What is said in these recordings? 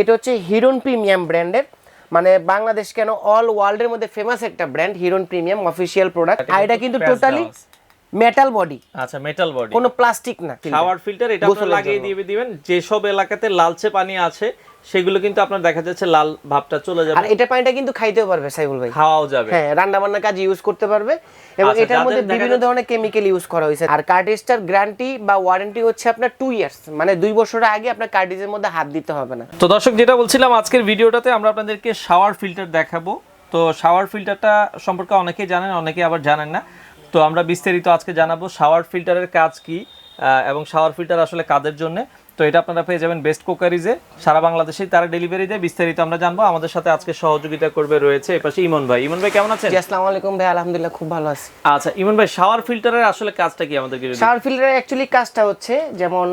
এটা হচ্ছে হিরোন প্রিমিয়াম ব্র্যান্ডের মানে বাংলাদেশ কেন অল ওয়ার্ল্ডের মধ্যে ফেমাস একটা brand Hiron premium official product আর এটা কিন্তু টোটালি। মেটাল বডি আচ্ছা মেটাল বডি কোনো প্লাস্টিক না শাওয়ার ফিল্টার এটা আপনারা লাগিয়ে দিয়ে দিবেন। যেসব এলাকাতে লালচে পানি আছে সেগুলো কিন্তু আপনার দেখা যাচ্ছে লাল ভাবটা চলে যাবে। আর এটা পানিটা কিন্তু খাইতেও পারবে সাইবুল ভাই। খাওয়াও যাবে। হ্যাঁ রান্না বান্নার কাজে ইউজ করতে পারবে। এবং আচ্ছা, এটার মধ্যে বিভিন্ন ধরনের কেমিক্যাল ইউজ করা হয়েছে। আর কার্ডিস্টার গ্যারান্টি বা ওয়ারেন্টি হচ্ছে আপনার টু ইয়ার্স মানে দুই বছরের আগে আপনার কার্ডিজের মধ্যে হাত দিতে হবে না। তো দর্শক যেটা বলছিলাম আজকের ভিডিওটাতে আমরা আপনাদেরকে শাওয়ার ফিল্টার দেখাবো। তো শাওয়ার ফিল্টারটা সম্পর্কে অনেকেই জানেন অনেকেই আবার জানেন না। তো আমরা বিস্তারিত আজকে জানাব শাওয়ার ফিল্টারের কাজ কি এবং শাওয়ার ফিল্টার আসলে কাদের জন্য। তো এটা আপনারা পেয়ে যাবেন বেস্ট কোকারিজে সারা বাংলাদেশেই তারা ডেলিভারি দেয়। বিস্তারিত আমরা জানব। আমাদের সাথে আজকে সহযোগিতা করবে রয়েছে এপাশে ইমন ভাই। ইমন ভাই কেমন আছেন? আসসালামু আলাইকুম ভাই। আলহামদুলিল্লাহ খুব ভালো আছি। আচ্ছা ইমন ভাই শাওয়ার ফিল্টারের আসলে কাজটা কি আমাদেরকে যদি শাওয়ার ফিল্টারের অ্যাকচুয়ালি কাজটা হচ্ছে যেমন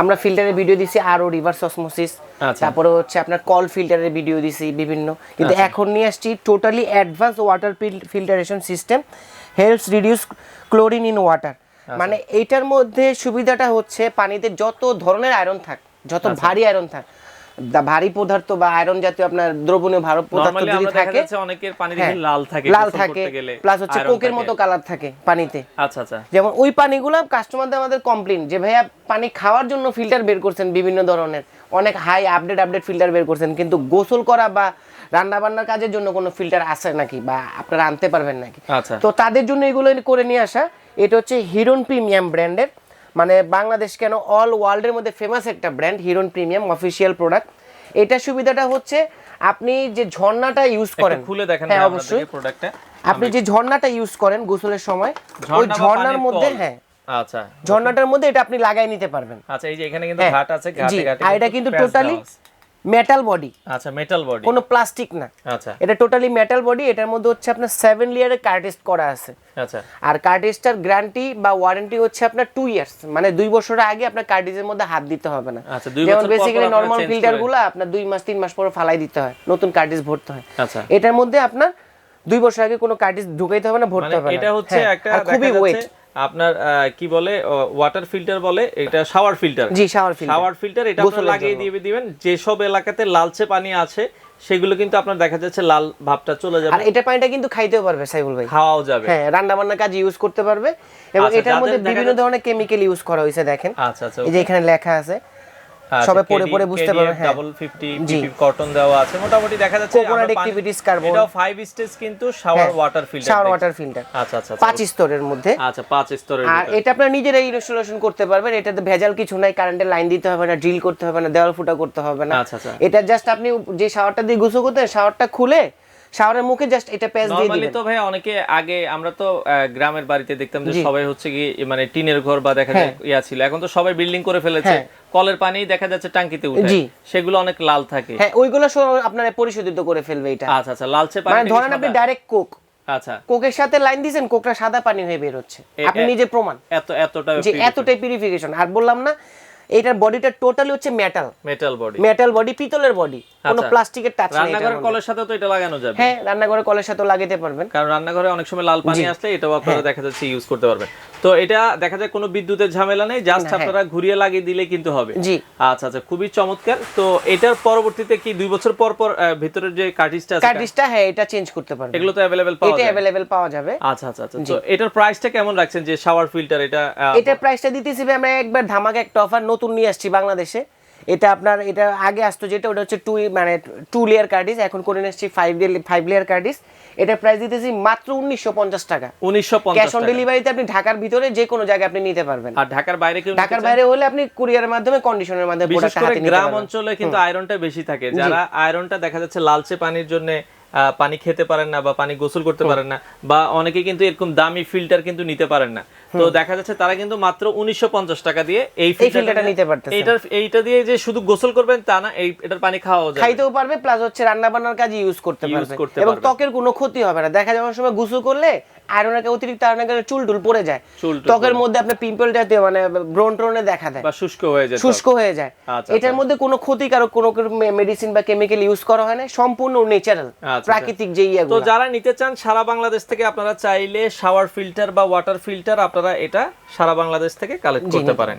আমরা ফিল্টারের ভিডিও দিছি আরও রিভার্স অসমোসিস আচ্ছা। তারপরে হচ্ছে আপনার কল ফিল্টারের ভিডিও দিছি বিভিন্ন। কিন্তু এখন নিয়ে আসছি totally advance water filtration system helps reduce chlorine in water মানে এইটার মধ্যে সুবিধাটা হচ্ছে পানিতে যত ধরনের আয়রন থাক যত ভারী আয়রন থাক ভারী পদার্থ বা আয়রন জাতীয় আপনার দ্রবণীয় ভারী পদার্থ যদি থাকে অনেকের পানি হ্যাঁ, লাল থাকে লাল থাকে প্লাস হচ্ছে কোকের মতো কালার থাকে পানিতে। আচ্ছা আচ্ছা। যেমন ওই পানিগুলো কাস্টমারদের আমাদের কমপ্লেন যে ভাইয়া পানি খাওয়ার জন্য ফিল্টার বের করছেন বিভিন্ন ধরনের। অনেক হাই আপডেট আপডেট ফিল্টার বের করছেন কিন্তু গোসল করা বা রান্না বান্নার কাজের জন্য কোনো ফিল্টার আসে নাকি বা আপনারা আনতে পারবেন নাকি? আচ্ছা। তো তাদের জন্য এগুলো করে নিয়ে আসা। এটা হচ্ছে হিরোন প্রিমিয়াম ব্র্যান্ডের মানে বাংলাদেশ কেন অল ওয়ার্ল্ডের মধ্যে ফেমাস একটা brand Heron premium official product এটা সুবিধাটা হচ্ছে আপনি যে ঝর্ণাটা ইউজ করেন খুলে দেখেন হ্যাঁ অবশ্যই। আপনি যে ঝর্ণাটা ইউজ করেন গোসলের সময় ওই ঝর্ণার মধ্যে হ্যাঁ। আচ্ছা। ঝর্ণাটার মধ্যে এটা আপনি লাগাই নিতে পারবেন। আচ্ছা এই যে এখানে কিন্তু হ্যাঁ, ঘাট আছে ঘাটে ঘাটে আর এটা কিন্তু টোটালি। মেটাল বডি আচ্ছা মেটাল বডি কোনো প্লাস্টিক না। আচ্ছা। এটা টোটালি মেটাল বডি এটার মধ্যে হচ্ছে আপনার সেভেন লেয়ারের কার্টেস্ট করা আছে। আচ্ছা। আর কার্টেস্টার গ্যারান্টি বা ওয়ারেন্টি হচ্ছে আপনার টু ইয়ার্স মানে দুই বছরের আগে আপনার কার্টেজের মধ্যে হাত দিতে হবে না। আচ্ছা, যেমন বছর বেসিক্যালি নর্মাল change ফিল্টারগুলো আপনার দুই মাস তিন মাস পরে ফালাই দিতে হয়। নতুন কার্টেজ ভরতে হয়। আচ্ছা। এটার মধ্যে আপনার দুই বছর আগে কোনো কার্টেজ ঢুকাইতে হবে না ভরতে মানে হবে এটা হচ্ছে হ্যাঁ, একটা খুবই ওয়েট আপনার কি বলে ওয়াটার ফিল্টার বলে এটা শাওয়ার ফিল্টার জি শাওয়ার ফিল্টার শাওয়ার ফিল্টার এটা আপনারা লাগিয়ে দিয়ে দিবেন। যেসব এলাকাতে লালচে পানি আছে সেগুলো কিন্তু আপনার দেখা যাচ্ছে লাল ভাবটা চলে যাবে। আর এটা পানিটা কিন্তু খাইতেও পারবে সাইবুল ভাই। খাওয়াও যাবে। হ্যাঁ রান্না বান্না কাজে ইউজ করতে পারবে। এবং আচ্ছা, এটার মধ্যে বিভিন্ন ধরনের কেমিক্যাল ইউজ করা হয়েছে দেখেন। আচ্ছা আচ্ছা এই যে এখানে লেখা আছে সবাই পড়ে পড়ে বুঝতে পারবে, হ্যাঁ। ডাবল ফিফটি জি। কটন দেওয়া আছে মোটামুটি দেখা যাচ্ছে পানি- activities carbon। এটাও ফাইভ স্টেজ কিন্তু shower water filter shower water filter আচ্ছা আচ্ছা পাঁচ স্তরের মধ্যে আচ্ছা পাঁচ স্তরের আর। এটা আপনার নিজেরাই ইনস্টলেশন করতে পারবেন এটাতে ভেজাল কিছু নাই কারেন্টের লাইন দিতে হবে না ড্রিল করতে হবে না দেওয়াল ফুটা করতে হবে না আচ্ছা, আচ্ছা। এটা জাস্ট আপনি যে শাওয়ারটা দিয়ে গোসল করতে শাওয়ারটা খুলে শাওয়ারের মুখে জাস্ট এটা প্যাচ দিয়ে দিবেন। তো ভাই অনেকে আগে আমরা তো গ্রামের বাড়িতে দেখতাম যে সবাই হচ্ছে কি মানে টিনের ঘর বা দেখা যায় ইয়া ছিল। এখন তো সবাই বিল্ডিং করে ফেলেছে। হ্যাঁ। কলের পানি দেখা যাচ্ছে টাঙ্কিতে উঠে। সেগুলো অনেক লাল থাকে। হ্যাঁ ওইগুলো আপনার পরিশোধিত করে ফেলবে এটা। আচ্ছা আচ্ছা লালচে পানি মানে ধরেন আপনি ডাইরেক্ট কোক আচ্ছা। কোকের সাথে লাইন দিয়েছেন কোকটা সাদা পানি হয়ে বের হচ্ছে। আপনি নিজে প্রমাণ। এত এতটা এতটাই পিউরিফিকেশন আর বললাম না এটার বডিটা টোটালি হচ্ছে metal metal body metal body পিতলের বডি কোনো আচ্ছা। প্লাস্টিকের টাচ নেই রান্নাঘরের কলের সাথে তো এটা লাগানো যাবে। হ্যাঁ রান্নাঘরে কলের সাথে লাগাতে পারবেন। কারণ রান্নাঘরে অনেক সময় লাল পানি আসলে এটাও আপনারা হ্যাঁ। দেখা যাচ্ছে ইউজ করতে পারবেন। তো এটা দেখা যায় কোনো বিদ্যুতের ঝামেলা নেই জাস্ট হ্যাঁ। আপনারা ঘুরিয়ে লাগিয়ে দিলে কিন্তু হবে। জি। আচ্ছা আচ্ছা খুবই চমৎকার। তো এটার পরবর্তীতে কি দুই বছর পর পর ভিতরের যে কার্টিজটা আছে কার্টিজটা হ্যাঁ এটা চেঞ্জ করতে পারবেন। এগুলো তো অ্যাভেলেবেল পাওয়া এটা যায় অ্যাভেলেবেল পাওয়া যাবে। আচ্ছা আচ্ছা আচ্ছা। তো এটার প্রাইসটা কেমন রাখছেন যে শাওয়ার ফিল্টার এটা এটার প্রাইসটা দিতেছি আমরা একবার ধামাকা একটা অফার নতুন নিয়ে আসছি বাংলাদেশে। এটা আপনার এটা আগে আসতো যেটা ওটা হচ্ছে টু মানে টু লেয়ার কার্ডিস এখন করে এসছি ফাইভ ফাইভ লেয়ার কার্ডিস এটা প্রাইস দিতেছি মাত্র উনিশশো পঞ্চাশ টাকা। উনিশশো ক্যাশ অন ডেলিভারিতে আপনি ঢাকার ভিতরে যে কোনো জায়গায় আপনি নিতে পারবেন। আর ঢাকার বাইরে কেউ ঢাকার বাইরে হলে আপনি কুরিয়ারের মাধ্যমে কন্ডিশনের মাধ্যমে গ্রাম অঞ্চলে কিন্তু আয়রনটা বেশি থাকে। যারা আয়রনটা দেখা যাচ্ছে লালচে পানির জন্য পানি খেতে পারেন না বা পানি গোসল করতে পারেন না বা অনেকে কিন্তু এরকম দামি ফিল্টার কিন্তু নিতে পারেন না। তো দেখা যাচ্ছে তারা কিন্তু মাত্র উনিশশো পঞ্চাশ টাকা দিয়ে এই ফিল্টারটা নিতে পারতেছে। এটা এইটা দিয়ে যে শুধু গোসল করবেন তা না এই এটার পানি খাওয়া যায় খাইতেও পারবে প্লাস হচ্ছে রান্না বান্নার কাজে ইউজ করতে পারবে। এবং ত্বকের কোনো ক্ষতি হবে না। দেখা যাওয়ার সময় গোসল করলে আয়রনের অতিরিক্ত আয়রনের কারণে চুল টুল পড়ে যায়। ত্বকের মধ্যে আপনার পিম্পল জাতীয় মানে ব্রণ ট্রনে দেখা দেয়। বা শুষ্ক হয়ে যায় শুষ্ক হয়ে যায়। আচ্ছা, এটার মধ্যে কোনো ক্ষতিকারক কোনো মেডিসিন বা কেমিক্যাল ইউজ করা হয় না। সম্পূর্ণ ন্যাচারাল আচ্ছা। প্রাকৃতিক যে তো যারা নিতে চান সারা বাংলাদেশ থেকে আপনারা চাইলে শাওয়ার ফিল্টার বা ওয়াটার ফিল্টার আপনারা এটা সারা বাংলাদেশ থেকে কালেক্ট করতে পারেন।